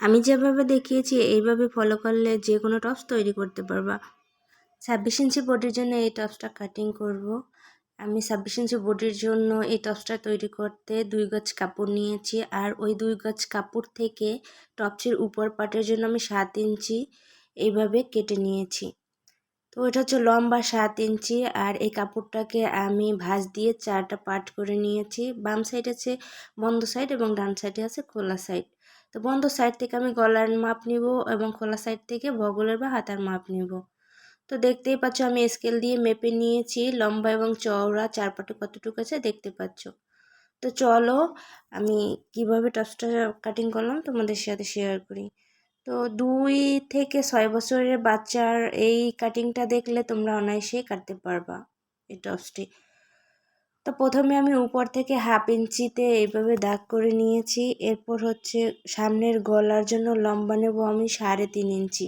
আমি যেভাবে দেখিয়েছি, এইভাবে ফলো করলে যে কোনো টপস তৈরি করতে পারবা। ছাব্বিশ ইঞ্চি বডির জন্য এই টপসটা কাটিং করব। আমি ছাব্বিশ ইঞ্চি বডির জন্য এই টপসটা তৈরি করতে দুই গজ কাপড় নিয়েছি আর ওই দুই গজ কাপড় থেকে টপসের উপর পাটের জন্য আমি সাত ইঞ্চি এইভাবে কেটে নিয়েছি। তো এটা হচ্ছে লম্বা সাত ইঞ্চি আর এই কাপড়টাকে আমি ভাঁজ দিয়ে চারটা পার্ট করে নিয়েছি। বাম সাইড আছে বন্ধ সাইড এবং ডান সাইডে আছে খোলা সাইড তো বন্ধ সাইড থেকে আমি গলার মাপ নিব এবং খোলা সাইড থেকে বগলের বা হাতার মাপ নিব। তো দেখতেই পাচ্ছ আমি স্কেল দিয়ে মেপে নিয়েছি, লম্বা এবং চওড়া, চারপাটে কতটুকু আছে দেখতে পাচ্ছ। তো চলো আমি কীভাবে টপসটা কাটিং করলাম তোমাদের সাথে শেয়ার করি। তো দুই থেকে ছয় বছরের বাচ্চার এই কাটিংটা দেখলে তোমরা অনায়াসেই কাটতে পারবা এই টপসটি তো প্রথমে আমি উপর থেকে হাফ ইঞ্চিতে এইভাবে দাগ করে নিয়েছি। এরপর হচ্ছে সামনের গলার জন্য লম্বা নেব আমি সাড়ে তিন ইঞ্চি।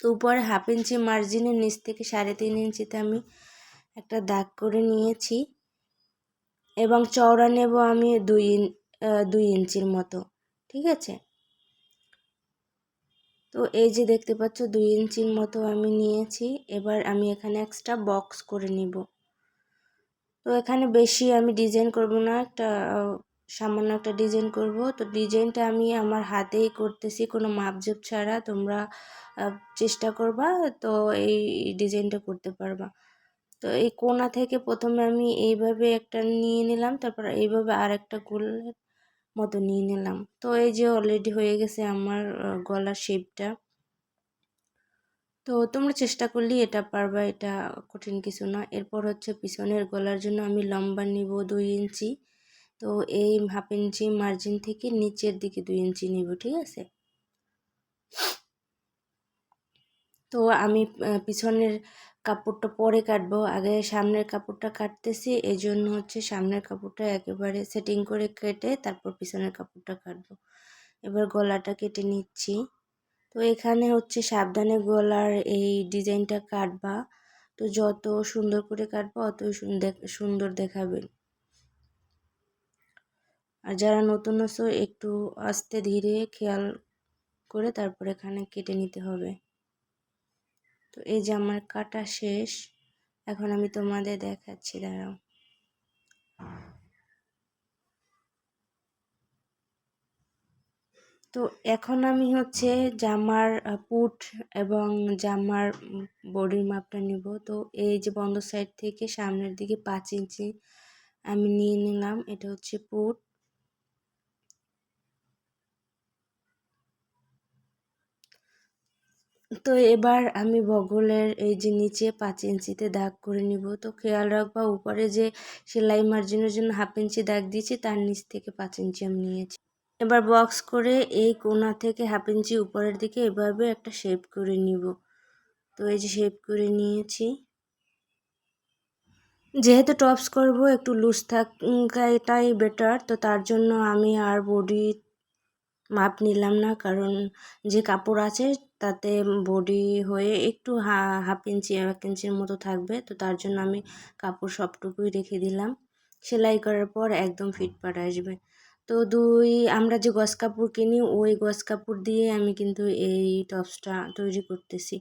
তো উপরে হাফ ইঞ্চি মার্জিনের নিচ থেকে সাড়ে তিন ইঞ্চিতে আমি একটা দাগ করে নিয়েছি। এবং চওড়া নেব আমি দুই দুই ইঞ্চির মতো। ঠিক আছে? তো এই যে দেখতে পাচ্ছ, দুই ইঞ্চির মতো আমি নিয়েছি। এবার আমি এখানে এক্সট্রা বক্স করে নিব। তো এখানে বেশি আমি ডিজাইন করব না, একটা সামান্য একটা ডিজাইন করব। তো ডিজাইনটা আমি আমার হাতেই করতেছি, কোনো মাপজোপ ছাড়া। তোমরা চেষ্টা করবা, তো এই ডিজাইনটা করতে পারবা। তো এই কোনা থেকে প্রথমে আমি এইভাবে একটা নিয়ে নিলাম, তারপর এইভাবে আর একটা গোলের মতো নিয়ে নিলাম। তো এই যে অলরেডি হয়ে গেছে আমার গলার শেপটা তো তোমরা চেষ্টা করলেই এটা পারবা, এটা কঠিন কিছু না। এরপর হচ্ছে পিছনের গলার জন্য আমি লম্বা নিব দুই ইঞ্চি। তো এই হাফ ইঞ্চি মার্জিন থেকে নিচের দিকে দুই ইঞ্চি নিব, ঠিক আছে? তো আমি পিছনের কাপড়টা পরে কাটবো। আগে সামনের কাপড়টা কাটতেছি এই জন্য হচ্ছে সামনের কাপড়টা একেবারে সেটিং করে কেটে তারপর পিছনের কাপড়টা কাটবো। এবার গলাটা কেটে নিচ্ছি। তো এখানে হচ্ছে সাবধানে গলার এই ডিজাইনটা কাটবা। তো যত সুন্দর করে কাটবা, অতই সুন্দর দেখাবে। আর যারা নতুন আছো, একটু আস্তে ধীরে খেয়াল করে তারপর এখানে কেটে নিতে হবে। তো এই যে আমার কাটা শেষ, এখন আমি তোমাদের দেখাচ্ছি, দাঁড়াও। তো এখন আমি হচ্ছে জামার পুট এবং জামার বডির মাপটা নিব। তো এই যে বন্ধ সাইড থেকে সামনের দিকে পাঁচ ইঞ্চি আমি নিয়ে নিলাম। এটা হচ্ছে পুট। তো এবার আমি বগলের এই যে নিচে পাঁচ ইঞ্চিতে দাগ করে নিব। তো খেয়াল রাখবা, উপরে যে সেলাই মার্জিনের জন্য হাফ ইঞ্চি দাগ দিয়েছি, তার নিচ থেকে পাঁচ ইঞ্চি আমি নিয়েছি। এবার বক্স করে এই কোনা থেকে হাফ ইঞ্চি উপরের দিকে এভাবে একটা শেপ করে নিব। তো এই যে শেপ করে নিয়েছি। যেহেতু টপস করব, একটু লুজ থাকাটাই বেটার তো তার জন্য আমি আর বডি মাপ নিলাম না, কারণ যে কাপড় আছে তাতে বডি হয়ে একটু হা হাফ ইঞ্চি এক ইঞ্চির মতো থাকবে, তো তার জন্য আমি কাপড় সবটুকুই রেখে দিলাম। সেলাই করার পর একদম ফিটফাট আসবে। তো দুই, আমরা যে গস কাপড় কিনি, ওই গস কাপড় দিয়ে আমি কিন্তু এই টপসটা তৈরি করতেছি।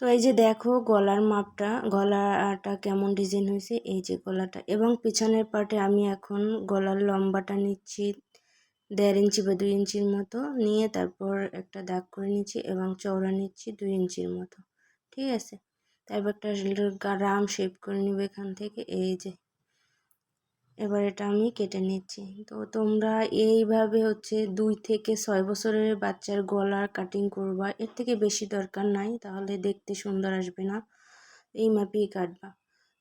তো এই যে দেখো গলার মাপটা, গলাটা কেমন ডিজাইন হয়েছে, এই যে গলাটা। এবং পিছনের পার্টে আমি এখন গলার লম্বাটা নিচ্ছি দেড় ইঞ্চি বা দুই ইঞ্চির মতো, নিয়ে তারপর একটা দাগ করে নিচ্ছি এবং চওড়া নিচ্ছি দুই ইঞ্চির মতো। ঠিক আছে? তারপর একটা রাম শেপ করে নিব এখান থেকে, এই যে এবার এটা আমি কেটে নিচ্ছি। তো তোমরা এইভাবে হচ্ছে দুই থেকে ছয় বছরের বাচ্চার গলার কাটিং করবা, এর থেকে বেশি দরকার নাই, তাহলে দেখতে সুন্দর আসবে না। এই মাপেই কাটবা।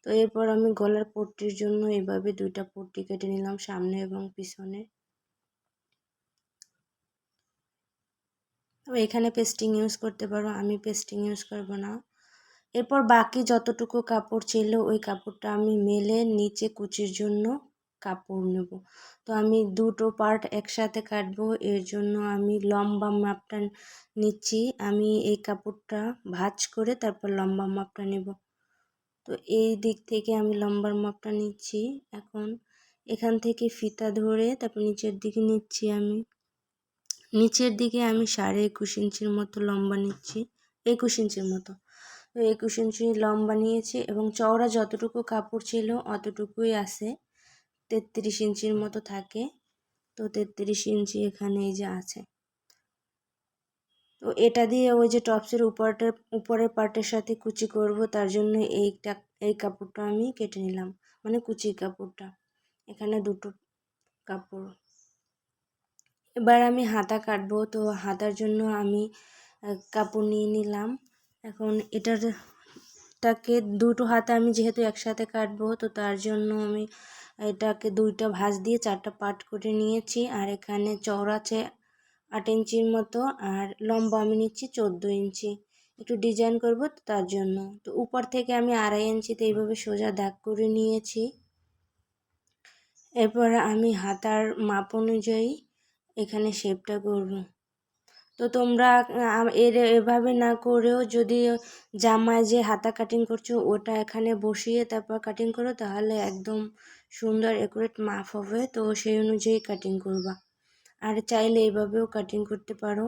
তো এরপর আমি গলার পট্টির জন্য এইভাবে দুইটা পট্টি কেটে নিলাম সামনে এবং পিছনে। এখানে পেস্টিং ইউজ করতে পারো, আমি পেস্টিং ইউজ করব না। এরপর বাকি যতটুকু কাপড় ছিল, ওই কাপড়টা আমি মেলে নিচে কুচির জন্য কাপড় নেব। তো আমি দুটো পার্ট একসাথে কাটবো, এর জন্য আমি লম্বা মাপটা নিচ্ছি। আমি এই কাপড়টা ভাজ করে তারপর লম্বা মাপটা নেব। তো এই দিক থেকে আমি লম্বার মাপটা নিচ্ছি। এখন এখান থেকে ফিতা ধরে তারপর নিচের দিকে নিচ্ছি আমি। নিচের দিকে আমি সাড়ে একুশ ইঞ্চির মতো লম্বা নিচ্ছি, একুশ ইঞ্চির মতো। একুশ ইঞ্চি লম্বা নিয়েছি এবং চওড়া যতটুকু কাপড় ছিল অতটুকুই আছে। তেত্রিশ ইঞ্চির মতো থাকে। তো তেত্রিশ ইঞ্চি এখানে এই যে আছে। তো এটা দিয়ে ওই যে টপসের উপরটার উপরের পার্টের সাথে কুচি করব, তার জন্য এইটা, এই কাপড়টা আমি কেটে নিলাম। মানে কুচির কাপড়টা। এখানে দুটো কাপড়। এবার আমি হাতা কাটবো, তো হাতার জন্য আমি কাপড় নিয়ে নিলাম। এখন এটার টাকে দুটো হাতে আমি যেহেতু একসাথে কাটবো, তো তার জন্য আমি এটাকে দুইটা ভাঁজ দিয়ে চারটা পার্ট করে নিয়েছি। আর এখানে চওড়া আছে আট ইঞ্চির মতো, আর লম্বা আমি নিচ্ছি চোদ্দ ইঞ্চি। একটু ডিজাইন করব তার জন্য। তো উপর থেকে আমি আড়াই ইঞ্চিতে এইভাবে সোজা দাগ করে নিয়েছি। এরপর আমি হাতার মাপ অনুযায়ী এখানে শেপটা করব। তো তোমরা এর, এভাবে না করেও যদি জামায় যে হাতা কাটিং করছ, ওটা এখানে বসিয়ে তারপর কাটিং করো, তাহলে একদম সুন্দর একুরেট মাপ হবে। তো সেই অনুযায়ী কাটিং করবা। আর চাইলে এইভাবেও কাটিং করতে পারো।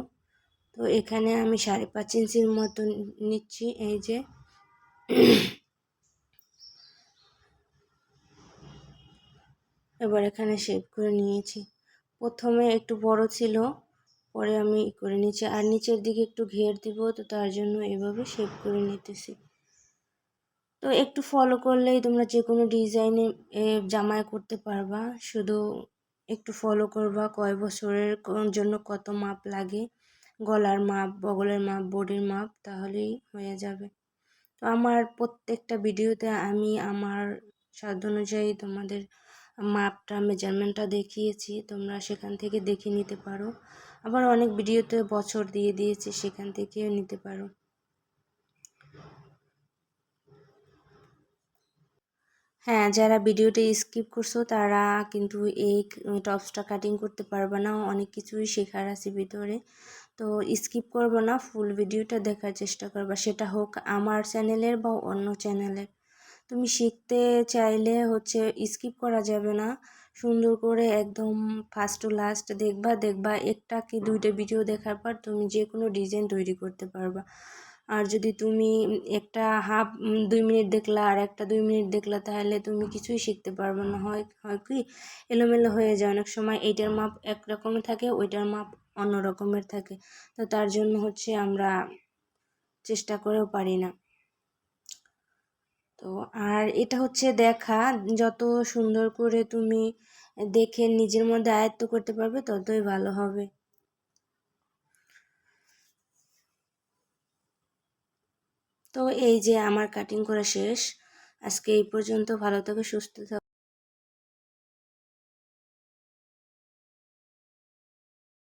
তো এখানে আমি সাড়ে পাঁচ ইঞ্চির মতো নিচ্ছি, এই যে। এবার এখানে শেপ করে নিয়েছি। প্রথমে একটু বড় ছিল। পরে আমি করে নিচ্ছি। আর নিচের দিকে একটু ঘের দিব, তো তার জন্য এভাবে শেপ করে নিতেছি। তো একটু ফলো করলেই তোমরা যে কোনো ডিজাইনে জামায় করতে পারবা। শুধু একটু ফলো করবা, কয় বছরের জন্য কত মাপ লাগে, গলার মাপ, বগলের মাপ, বডির মাপ, তাহলেই হয়ে যাবে। তো আমার প্রত্যেকটা ভিডিওতে আমি আমার সাধ্য অনুযায়ী তোমাদের মাপটা মেজারমেন্টটা দেখিয়েছি, তোমরা সেখান থেকে দেখে নিতে পারো। আবার অনেক ভিডিওতে বছর দিয়ে দিয়েছি, সেখান থেকেও নিতে পারো। হ্যাঁ যারা ভিডিওটা স্কিপ করছ, তারা কিন্তু এই টপসটা কাটিং করতে পারবে না। অনেক কিছুই শেখার আছে ভিতরে। তো স্কিপ করব না ফুল ভিডিওটা দেখার চেষ্টা করবা। সেটা হোক আমার চ্যানেলের বা অন্য চ্যানেলের তুমি শিখতে চাইলে হচ্ছে স্কিপ করা যাবে না। সুন্দর করে একদম ফার্স্ট টু লাস্ট দেখবা দেখবা একটা কি দুইটা ভিডিও দেখার পর তুমি যে কোনো ডিজাইন তৈরি করতে পারবা। আর যদি তুমি একটা হাফ দুই মিনিট দেখলা আর একটা দুই মিনিট দেখলা তাহলে তুমি কিছুই শিখতে পারবে না। হয় হয় কি? এলোমেলো হয়ে যায়। অনেক সময় এইটার মাপ এক রকমের থাকে, ওইটার মাপ অন্য রকমের থাকে। তো তার জন্য হচ্ছে আমরা চেষ্টা করেও পারি না। তো আর এটা হচ্ছে দেখা, যত সুন্দর করে তুমি দেখে নিজের মধ্যে আয়ত্ত করতে পারবে, ততই ভালো হবে। তো এই যে আমার কাটিং করা শেষ, আজকে এই পর্যন্ত, ভালো থাকো, সুস্থ থাকো।